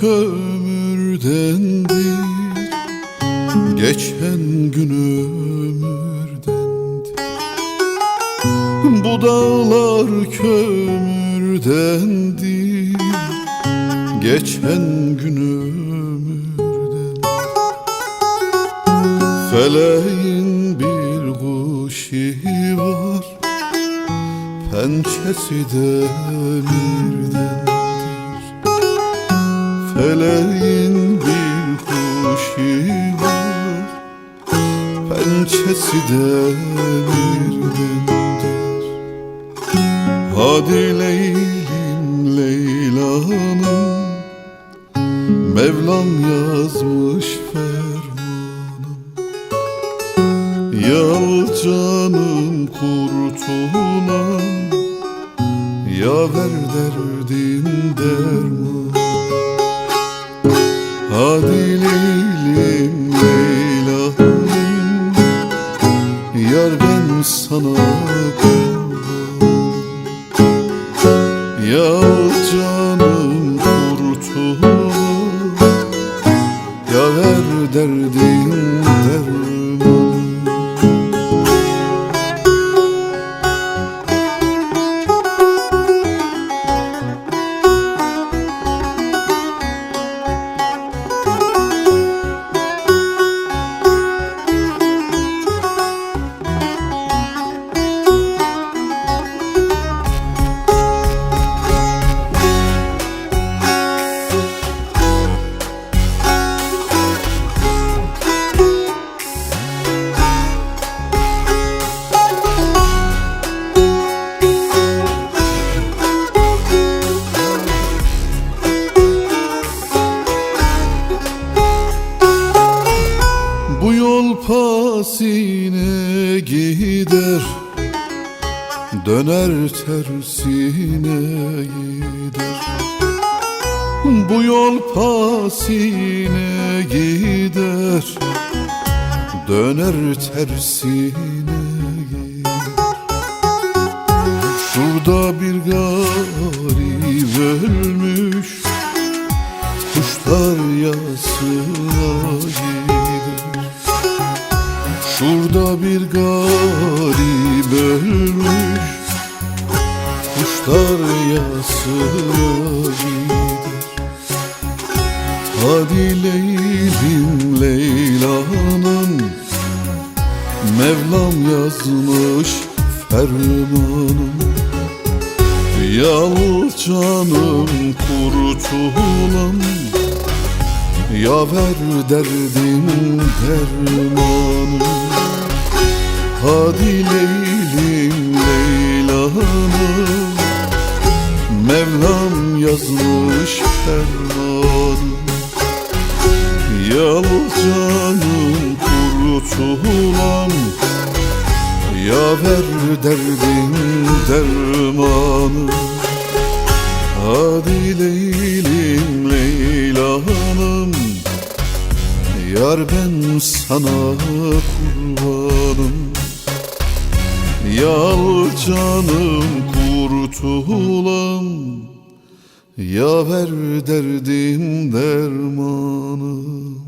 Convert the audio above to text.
kömürdendir Geçen gün ömürdendir. Bu dağlar kömürdendir Geçen gün ömürden Feleğin bir kuşu var Pençesi demirdendir Feleğin bir kuşu var Pençesi demirdendir Hadi Leylim Leyla'nın Mevlam yazmış fermanım Yal canım kurtulan Ya ver derdim derman sana kurban Ya canım kurtul. Ya ver derdim pasine gider. Döner tersine gider. Bu yol pasine gider. Döner tersine gider. Şurada bir garip ölmüş. Kuşlar yasına Şurada bir garip ölmüş Kuşlar yasına gider Hadi Leylim Leyla'nın Mevlam yazmış fermanım Yal canım kurtulan Ya ver derdim dermanım Hadi Leylim Leyla'nım Mevlam yazmış fermanım Yal canım kurtulan Ya ver derdim dermanı Hadi Leylim Leyla'nım. Yar ben sana kurbanım. Yal canım kurtulan Ya ver derdim dermanı